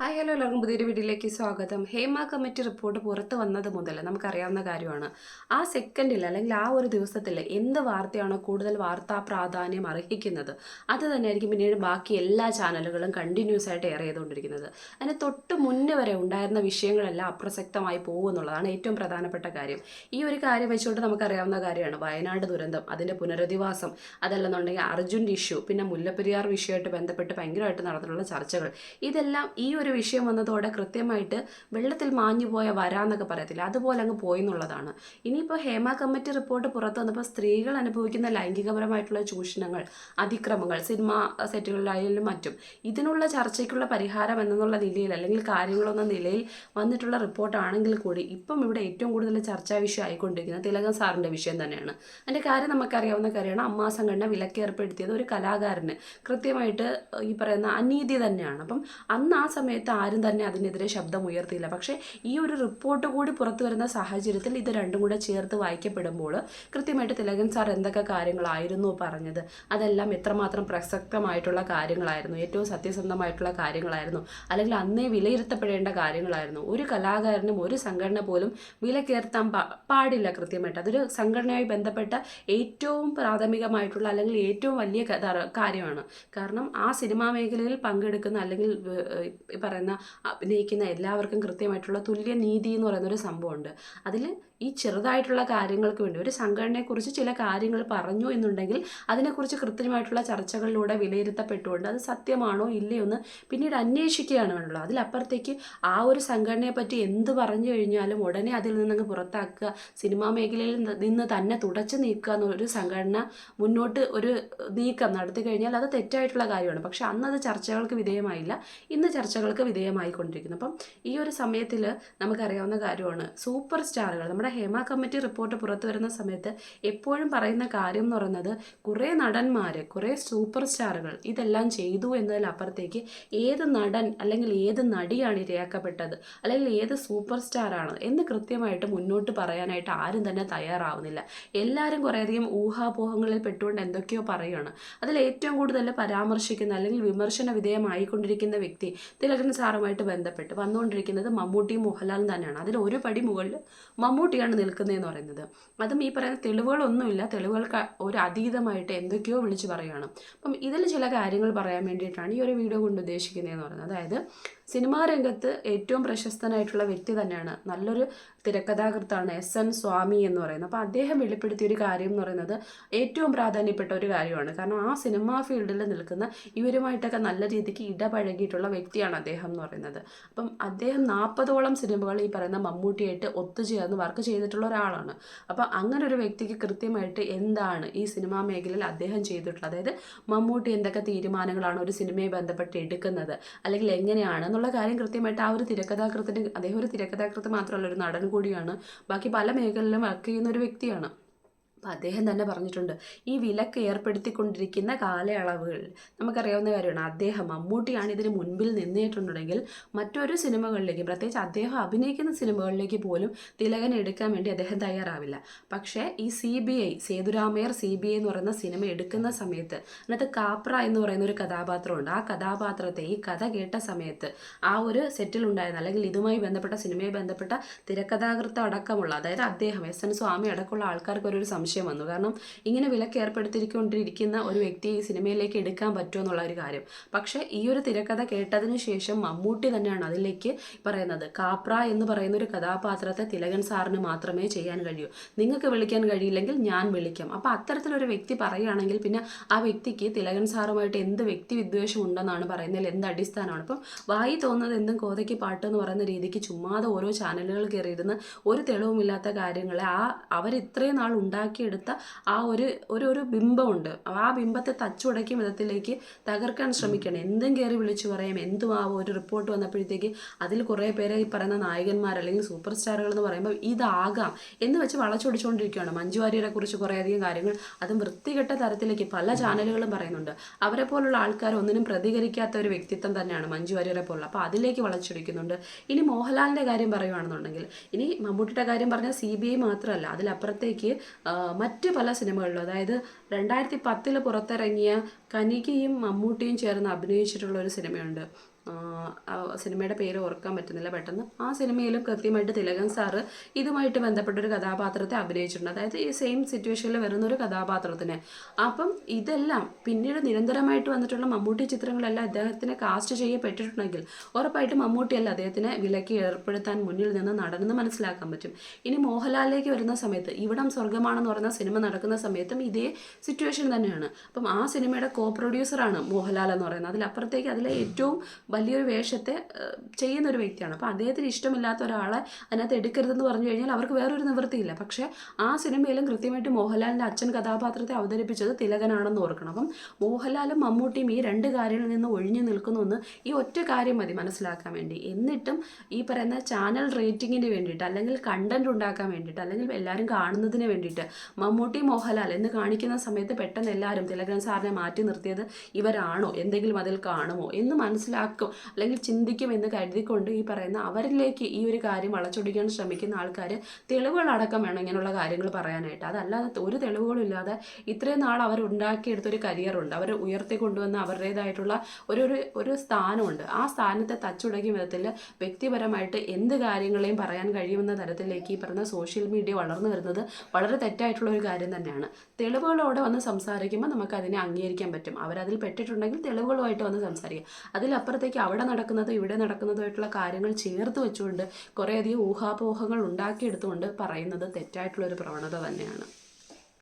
Hi hello എല്ലാവർക്കും പുതിയൊരു വീഡിയോയിലേക്ക് സ്വാഗതം. ഹേമ കമ്മിറ്റി റിപ്പോർട്ട് പുറത്ത് വന്നത് മുതൽ നമുക്കറിയാവുന്ന കാര്യമാണ്. ആ സെക്കൻഡിൽ അല്ലെങ്കിൽ ആ ഒരു ദിവസത്തിൽ എന്ത് വാർത്തയാണോ കൂടുതൽ വാർത്താ പ്രാധാന്യം അർഹിക്കുന്നത് അത് തന്നെയായിരിക്കും പിന്നീട് ബാക്കി എല്ലാ ചാനലുകളും കണ്ടിന്യൂസ് ആയിട്ട് എയർ ചെയ്തുകൊണ്ടിരിക്കുന്നത്. അതിന് തൊട്ട് മുന്നേ വരെ ഉണ്ടായിരുന്ന വിഷയങ്ങളെല്ലാം അപ്രസക്തമായി പോകുമെന്നുള്ളതാണ് ഏറ്റവും പ്രധാനപ്പെട്ട കാര്യം. ഈ ഒരു കാര്യം വെച്ചുകൊണ്ട് നമുക്കറിയാവുന്ന കാര്യമാണ്. വയനാട് ദുരന്തം അതിന്റെ പുനരധിവാസം അതല്ലെന്നുണ്ടെങ്കിൽ അർജുൻ ഇഷ്യൂ പിന്നെ മുല്ലപ്പെരിയാർ വിഷയമായിട്ട് ബന്ധപ്പെട്ട് ഭയങ്കരമായിട്ട് നടന്നിട്ടുള്ള ചർച്ചകൾ. ഇതെല്ലാം ഈ ഒരു വിഷയം വന്നതോടെ കൃത്യമായിട്ട് വെള്ളത്തിൽ മാഞ്ഞു പോയ വരാന്നൊക്കെ പറയത്തില്ല? അതുപോലെ അങ്ങ് പോയി എന്നുള്ളതാണ് ഇനിയിപ്പോൾ ഹേമ കമ്മിറ്റി റിപ്പോർട്ട് പുറത്തു വന്നപ്പോൾ സ്ത്രീകൾ അനുഭവിക്കുന്ന ലൈംഗികപരമായിട്ടുള്ള ചൂഷണങ്ങൾ അതിക്രമങ്ങൾ സിനിമ സെറ്റുകളിലായാലും മറ്റും ഇതിനുള്ള ചർച്ചയ്ക്കുള്ള പരിഹാരം എന്നുള്ള നിലയിൽ അല്ലെങ്കിൽ കാര്യങ്ങളെന്ന നിലയിൽ വന്നിട്ടുള്ള റിപ്പോർട്ടാണെങ്കിൽ കൂടി ഇപ്പം ഇവിടെ ഏറ്റവും കൂടുതൽ ചർച്ചാ വിഷയം ആയിക്കൊണ്ടിരിക്കുന്നത് തിലകൻ സാറിന്റെ വിഷയം തന്നെയാണ്. അതിന്റെ കാര്യം നമുക്കറിയാവുന്ന കാര്യമാണ്. അമ്മാ സംഘടന വിലക്കേർപ്പെടുത്തിയത് ഒരു കലാകാരന് കൃത്യമായിട്ട് ഈ പറയുന്ന അനീതി തന്നെയാണ്. അപ്പം അന്ന് ആ സമയത്ത് ആരും തന്നെ അതിനെതിരെ ശബ്ദം ഉയർത്തിയില്ല. പക്ഷേ ഈ ഒരു റിപ്പോർട്ട് കൂടി പുറത്തു വരുന്ന സാഹചര്യത്തിൽ ഇത് രണ്ടും കൂടെ ചേർത്ത് വായിക്കപ്പെടുമ്പോൾ കൃത്യമായിട്ട് തിലകൻ സാർ എന്തൊക്കെ കാര്യങ്ങളായിരുന്നു പറഞ്ഞത്? അതെല്ലാം എത്രമാത്രം പ്രസക്തമായിട്ടുള്ള കാര്യങ്ങളായിരുന്നു? ഏറ്റവും സത്യസന്ധമായിട്ടുള്ള കാര്യങ്ങളായിരുന്നു? അല്ലെങ്കിൽ അന്നേ വിലയിരുത്തപ്പെടേണ്ട കാര്യങ്ങളായിരുന്നു? ഒരു കലാകാരനും ഒരു സംഘടന പോലും വിലക്കേർത്താൻ പാ പാടില്ല കൃത്യമായിട്ട്. അതൊരു സംഘടനയുമായി ബന്ധപ്പെട്ട ഏറ്റവും പ്രാഥമികമായിട്ടുള്ള അല്ലെങ്കിൽ ഏറ്റവും വലിയ കാര്യമാണ്. കാരണം ആ സിനിമാ മേഖലയിൽ പങ്കെടുക്കുന്ന അല്ലെങ്കിൽ പറയുന്ന അഭിനയിക്കുന്ന എല്ലാവർക്കും കൃത്യമായിട്ടുള്ള തുല്യ നീതി എന്ന് പറയുന്ന ഒരു സംഭവമുണ്ട്. അതിൽ ഈ ചെറുതായിട്ടുള്ള കാര്യങ്ങൾക്ക് വേണ്ടി ഒരു സംഘടനയെക്കുറിച്ച് ചില കാര്യങ്ങൾ പറഞ്ഞു എന്നുണ്ടെങ്കിൽ അതിനെക്കുറിച്ച് കൃത്യമായിട്ടുള്ള ചർച്ചകളിലൂടെ വിലയിരുത്തപ്പെട്ടുകൊണ്ട് അത് സത്യമാണോ ഇല്ലയോ എന്ന് പിന്നീട് അന്വേഷിക്കുകയാണ് വേണ്ടുള്ളത്. അതിലപ്പുറത്തേക്ക് ആ ഒരു സംഘടനയെ പറ്റി എന്ത് പറഞ്ഞു കഴിഞ്ഞാലും ഉടനെ അതിൽ നിന്നങ്ങ് പുറത്താക്കുക സിനിമാ മേഖലയിൽ നിന്ന് തന്നെ തുടച്ചു നീക്കുക എന്നൊരു സംഘടന മുന്നോട്ട് ഒരു നീക്കം നടത്തി കഴിഞ്ഞാൽ അത് തെറ്റായിട്ടുള്ള കാര്യമാണ്. പക്ഷെ അന്ന് അത് ചർച്ചകൾക്ക് വിധേയമായില്ല. ഇന്ന് ചർച്ചകൾക്ക് വിധേയമായിക്കൊണ്ടിരിക്കുന്നു. അപ്പം ഈ ഒരു സമയത്തിൽ നമുക്കറിയാവുന്ന കാര്യമാണ് സൂപ്പർ സ്റ്റാറുകൾ നമ്മുടെ ഹേമ കമ്മിറ്റി റിപ്പോർട്ട് പുറത്തു വരുന്ന സമയത്ത് എപ്പോഴും പറയുന്ന കാര്യം എന്ന് പറയുന്നത് കുറേ നടന്മാർ കുറേ സൂപ്പർ സ്റ്റാറുകൾ ഇതെല്ലാം ചെയ്തു എന്നതിലപ്പുറത്തേക്ക് ഏത് നടൻ അല്ലെങ്കിൽ ഏത് നടിയാണ് ഇരയാക്കപ്പെട്ടത് അല്ലെങ്കിൽ ഏത് സൂപ്പർ സ്റ്റാറാണ് എന്ന് കൃത്യമായിട്ട് മുന്നോട്ട് പറയാനായിട്ട് ആരും തന്നെ തയ്യാറാവുന്നില്ല. എല്ലാവരും കുറേയധികം ഊഹാപോഹങ്ങളിൽ പെട്ടുകൊണ്ട് എന്തൊക്കെയോ പറയുകയാണ് അതിൽ ഏറ്റവും കൂടുതൽ പരാമർശിക്കുന്ന അല്ലെങ്കിൽ വിമർശന വിധേയമായിക്കൊണ്ടിരിക്കുന്ന വ്യക്തി തിലകൻ സാറുമായിട്ട് ബന്ധപ്പെട്ട് വന്നുകൊണ്ടിരിക്കുന്നത് മമ്മൂട്ടിയും മോഹൻലാലും തന്നെയാണ്. അതിൽ ഒരു പടി മുകളിൽ മമ്മൂട്ടിയാണ് നിൽക്കുന്നതെന്ന് പറയുന്നത്. അതും ഈ പറയുന്ന തെളിവുകളൊന്നുമില്ല. തെളിവുകൾക്ക് ഒരു അതീതമായിട്ട് എന്തൊക്കെയോ വിളിച്ചു പറയുകയാണ്. അപ്പം ഇതിൽ ചില കാര്യങ്ങൾ പറയാൻ വേണ്ടിയിട്ടാണ് ഈ ഒരു വീഡിയോ കൊണ്ട് ഉദ്ദേശിക്കുന്നതെന്ന് പറയുന്നത്. അതായത് സിനിമാ രംഗത്ത് ഏറ്റവും പ്രശസ്തനായിട്ടുള്ള വ്യക്തി തന്നെയാണ്. നല്ലൊരു തിരക്കഥാകൃത്താണ് എസ് എൻ സ്വാമി എന്ന് പറയുന്നത്. അപ്പോൾ അദ്ദേഹം വെളിപ്പെടുത്തിയ ഒരു കാര്യം എന്ന് പറയുന്നത് ഏറ്റവും പ്രാധാന്യപ്പെട്ട ഒരു കാര്യമാണ്. കാരണം ആ സിനിമാ ഫീൽഡിൽ നിൽക്കുന്ന ഇവരുമായിട്ടൊക്കെ നല്ല രീതിക്ക് ഇടപഴകിയിട്ടുള്ള വ്യക്തിയാണ് അദ്ദേഹം എന്ന് പറയുന്നത്. അപ്പം അദ്ദേഹം നാൽപ്പതോളം സിനിമകൾ ഈ പറയുന്ന മമ്മൂട്ടിയായിട്ട് ഒത്തുചേർന്ന് വർക്ക് ചെയ്തിട്ടുള്ള ഒരാളാണ്. അപ്പം അങ്ങനെ ഒരു വ്യക്തിക്ക് കൃത്യമായിട്ട് എന്താണ് ഈ സിനിമാ മേഖലയിൽ അദ്ദേഹം ചെയ്തിട്ടുള്ളത്? അതായത് മമ്മൂട്ടി എന്തൊക്കെ തീരുമാനങ്ങളാണ് ഒരു സിനിമയെ ബന്ധപ്പെട്ട് എടുക്കുന്നത്? അല്ലെങ്കിൽ എങ്ങനെയാണ് എന്നുള്ള കാര്യം കൃത്യമായിട്ട് ആ ഒരു തിരക്കഥാകൃത്തിന് അദ്ദേഹം ഒരു തിരക്കഥാകൃത്ത് മാത്രമല്ല ഒരു നടൻ കൂടിയാണ്. ബാക്കി പല മേഖലയിലും വർക്ക് ചെയ്യുന്ന ഒരു വ്യക്തിയാണ്. അപ്പം അദ്ദേഹം തന്നെ പറഞ്ഞിട്ടുണ്ട് ഈ വിലക്ക് ഏർപ്പെടുത്തിക്കൊണ്ടിരിക്കുന്ന കാലയളവുകൾ നമുക്കറിയാവുന്ന കാര്യമാണ്. അദ്ദേഹം മമ്മൂട്ടിയാണ് ഇതിന് മുൻപിൽ നിന്നിട്ടുണ്ടെങ്കിൽ മറ്റൊരു സിനിമകളിലേക്ക് പ്രത്യേകിച്ച് അദ്ദേഹം അഭിനയിക്കുന്ന സിനിമകളിലേക്ക് പോലും തിലകൻ എടുക്കാൻ വേണ്ടി അദ്ദേഹം തയ്യാറാവില്ല. പക്ഷേ ഈ C B I Sethuramaiyer C B I എന്ന് പറയുന്ന സിനിമ എടുക്കുന്ന സമയത്ത് അതിനകത്ത് കാപ്ര എന്ന് പറയുന്ന ഒരു കഥാപാത്രമുണ്ട്. ആ കഥാപാത്രത്തെ ഈ കഥ കേട്ട സമയത്ത് ആ ഒരു സെറ്റിൽ ഉണ്ടായിരുന്ന അല്ലെങ്കിൽ ഇതുമായി ബന്ധപ്പെട്ട സിനിമയെ ബന്ധപ്പെട്ട തിരക്കഥാകൃത്തം അടക്കമുള്ള അതായത് അദ്ദേഹം എസ് എൻ സ്വാമി അടക്കമുള്ള ആൾക്കാർക്ക് ഒരു സംശയം വന്നു. കാരണം ഇങ്ങനെ വിലക്ക് ഏർപ്പെടുത്തിക്കൊണ്ടിരിക്കുന്ന ഒരു വ്യക്തി ഈ സിനിമയിലേക്ക് എടുക്കാൻ പറ്റുമോ എന്നുള്ള ഒരു കാര്യം. പക്ഷേ ഈ ഒരു തിരക്കഥ കേട്ടതിന് ശേഷം മമ്മൂട്ടി തന്നെയാണ് അതിലേക്ക് പറയുന്നത്. കാപ്ര എന്ന് പറയുന്ന ഒരു കഥാപാത്രത്തെ തിലകൻ സാറിന് മാത്രമേ ചെയ്യാൻ കഴിയൂ. നിങ്ങൾക്ക് വിളിക്കാൻ കഴിയില്ലെങ്കിൽ ഞാൻ വിളിക്കാം. അപ്പോൾ അത്തരത്തിലൊരു വ്യക്തി പറയുകയാണെങ്കിൽ പിന്നെ ആ വ്യക്തിക്ക് തിലകൻ സാറുമായിട്ട് എന്ത് വ്യക്തി വിദ്വേഷം ഉണ്ടെന്നാണ് പറയുന്നതിൽ എന്ത് അടിസ്ഥാനമാണ്? അപ്പം വായി തോന്നുന്നത് എന്തും കോതയ്ക്ക് പാട്ട് എന്ന് പറയുന്ന രീതിക്ക് ചുമ്മാതെ ഓരോ ചാനലുകൾ കയറിയിരുന്ന് ഒരു തെളിവുമില്ലാത്ത കാര്യങ്ങളെ ആ അവർ ഇത്രയും നാൾ ഉണ്ടാക്കിയെടുത്ത ആ ഒരു ഒരു ഒരു ബിംബമുണ്ട്. ആ ബിംബത്തെ തച്ചുടക്കിയ വിധത്തിലേക്ക് തകർക്കാൻ ശ്രമിക്കണം. എന്തും കയറി വിളിച്ചു പറയാം. എന്തും ആ ഒരു റിപ്പോർട്ട് വന്നപ്പോഴത്തേക്ക് അതിൽ കുറേ പേരെ ഈ പറയുന്ന നായകന്മാർ അല്ലെങ്കിൽ സൂപ്പർ സ്റ്റാറുകൾ എന്ന് പറയുമ്പോൾ ഇതാകാം എന്ന് വെച്ച് വളച്ചൊടിച്ചുകൊണ്ടിരിക്കുകയാണ്. മഞ്ജു വാര്യരെ കുറിച്ച് കുറേയധികം കാര്യങ്ങൾ അതും വൃത്തികെട്ട തരത്തിലേക്ക് പല ചാനലുകളും പറയുന്നുണ്ട്. അവരെ പോലുള്ള ആൾക്കാർ ഒന്നിനും പ്രതികരിക്കാത്ത ഒരു വ്യക്തിത്വം തന്നെയാണ് മഞ്ജു വാര്യരെ പോലുള്ള അപ്പോൾ അതിലേക്ക് വളച്ചൊടിക്കുന്നുണ്ട്. ഇനി മോഹൻലാലിന്റെ കാര്യം പറയുകയാണെന്നുണ്ടെങ്കിൽ ഇനി മമ്മൂട്ടിയുടെ കാര്യം പറഞ്ഞാൽ സി ബി ഐ മാത്രമല്ല. അതിലപ്പുറത്തേക്ക് മറ്റ് പല സിനിമകളിലും അതായത് രണ്ടായിരത്തി പത്തിൽ പുറത്തിറങ്ങിയ കനികയും മമ്മൂട്ടിയും ചേർന്ന് അഭിനയിച്ചിട്ടുള്ള ഒരു സിനിമയുണ്ട്. സിനിമയുടെ പേര് ഓർക്കാൻ പറ്റുന്നില്ല പെട്ടെന്ന്. ആ സിനിമയിലും കൃത്യമായിട്ട് തിലകൻ സാറ് ഇതുമായിട്ട് ബന്ധപ്പെട്ട ഒരു കഥാപാത്രത്തെ അഭിനയിച്ചിട്ടുണ്ട്. അതായത് ഈ സെയിം സിറ്റുവേഷനിൽ വരുന്ന ഒരു കഥാപാത്രത്തിന്. അപ്പം ഇതെല്ലാം പിന്നീട് നിരന്തരമായിട്ട് വന്നിട്ടുള്ള മമ്മൂട്ടി ചിത്രങ്ങളെല്ലാം അദ്ദേഹത്തിന് കാസ്റ്റ് ചെയ്യപ്പെട്ടിട്ടുണ്ടെങ്കിൽ ഉറപ്പായിട്ടും മമ്മൂട്ടിയല്ല അദ്ദേഹത്തിനെ വിലക്ക് ഏർപ്പെടുത്താൻ മുന്നിൽ നിന്ന് നടനെന്ന് മനസ്സിലാക്കാൻ പറ്റും. ഇനി മോഹൻലാലിലേക്ക് വരുന്ന സമയത്ത് ഇവിടം സ്വർഗമാണെന്ന് പറയുന്ന സിനിമ നടക്കുന്ന സമയത്തും ഇതേ സിറ്റുവേഷൻ തന്നെയാണ്. അപ്പം ആ സിനിമയുടെ കോ പ്രൊഡ്യൂസറാണ് മോഹൻലാൽ എന്ന് പറയുന്നത്. അതിലപ്പുറത്തേക്ക് അതിലെ ഏറ്റവും വലിയൊരു വേഷത്തെ ചെയ്യുന്ന ഒരു വ്യക്തിയാണ്. അപ്പോൾ അദ്ദേഹത്തിന് ഇഷ്ടമില്ലാത്ത ഒരാളെ അതിനകത്ത് എടുക്കരുതെന്ന് പറഞ്ഞു കഴിഞ്ഞാൽ അവർക്ക് വേറൊരു നിവൃത്തിയില്ല. പക്ഷേ ആ സിനിമയിലും കൃത്യമായിട്ട് മോഹൻലാലിന്റെ അച്ഛൻ കഥാപാത്രത്തെ അവതരിപ്പിച്ചത് തിലകനാണെന്ന് ഓർക്കണം. അപ്പം മോഹൻലാലും മമ്മൂട്ടിയും ഈ രണ്ട് കാര്യങ്ങളിൽ നിന്ന് ഒഴിഞ്ഞു നിൽക്കുന്നു എന്ന് ഈ ഒറ്റ കാര്യം മതി മനസ്സിലാക്കാൻ വേണ്ടി. എന്നിട്ടും ഈ പറയുന്ന ചാനൽ റേറ്റിങ്ങിന് വേണ്ടിയിട്ട് അല്ലെങ്കിൽ കണ്ടന്റ് ഉണ്ടാക്കാൻ വേണ്ടിയിട്ട് അല്ലെങ്കിൽ എല്ലാവരും കാണുന്നതിന് വേണ്ടിയിട്ട് മമ്മൂട്ടി മോഹൻലാൽ എന്ന് കാണിക്കുന്ന സമയത്ത് പെട്ടെന്ന് എല്ലാവരും തിലകൻ സാറിനെ മാറ്റി നിർത്തിയത് ഇവരാണോ? എന്തെങ്കിലും അതിൽ കാണുമോ? എന്ന് മനസ്സിലാക്കും. അല്ലെങ്കിൽ ചിന്തിക്കും എന്ന് കരുതിക്കൊണ്ട് ഈ പറയുന്ന അവരിലേക്ക് ഈ ഒരു കാര്യം വളച്ചൊടിക്കാൻ ശ്രമിക്കുന്ന ആൾക്കാർ തെളിവുകളടക്കം വേണം ഇങ്ങനെയുള്ള കാര്യങ്ങൾ പറയാനായിട്ട്. അതല്ലാതെ ഒരു തെളിവുകളും ഇല്ലാതെ ഇത്രയും നാൾ അവർ ഉണ്ടാക്കിയെടുത്തൊരു കരിയറുണ്ട്. അവർ ഉയർത്തിക്കൊണ്ടുവന്ന അവരുടേതായിട്ടുള്ള ഒരു ഒരു ഒരു സ്ഥാനമുണ്ട്. ആ സ്ഥാനത്തെ തച്ചുടക്കിയ വിധത്തിൽ വ്യക്തിപരമായിട്ട് എന്ത് കാര്യങ്ങളെയും പറയാൻ കഴിയുമെന്ന തരത്തിലേക്ക് ഈ പറയുന്ന സോഷ്യൽ മീഡിയ വളർന്നു വരുന്നത് വളരെ തെറ്റായിട്ടുള്ള ഒരു കാര്യം തന്നെയാണ്. തെളിവുകളോടെ വന്ന് സംസാരിക്കുമ്പോൾ നമുക്ക് അതിനെ അംഗീകരിക്കാൻ പറ്റും. അവരതിൽ പെട്ടിട്ടുണ്ടെങ്കിൽ തെളിവുകളുമായിട്ട് വന്ന് സംസാരിക്കുക അതിലപ്പുറത്തേക്ക് അവിടെ നടക്കുന്നതും ഇവിടെ നടക്കുന്നതുമായിട്ടുള്ള കാര്യങ്ങൾ ചേർത്ത് വെച്ചുകൊണ്ട് കുറേയധികം ഊഹാപോഹങ്ങൾ ഉണ്ടാക്കിയെടുത്തുകൊണ്ട് പറയുന്നത് തെറ്റായിട്ടുള്ളൊരു പ്രവണത തന്നെയാണ്.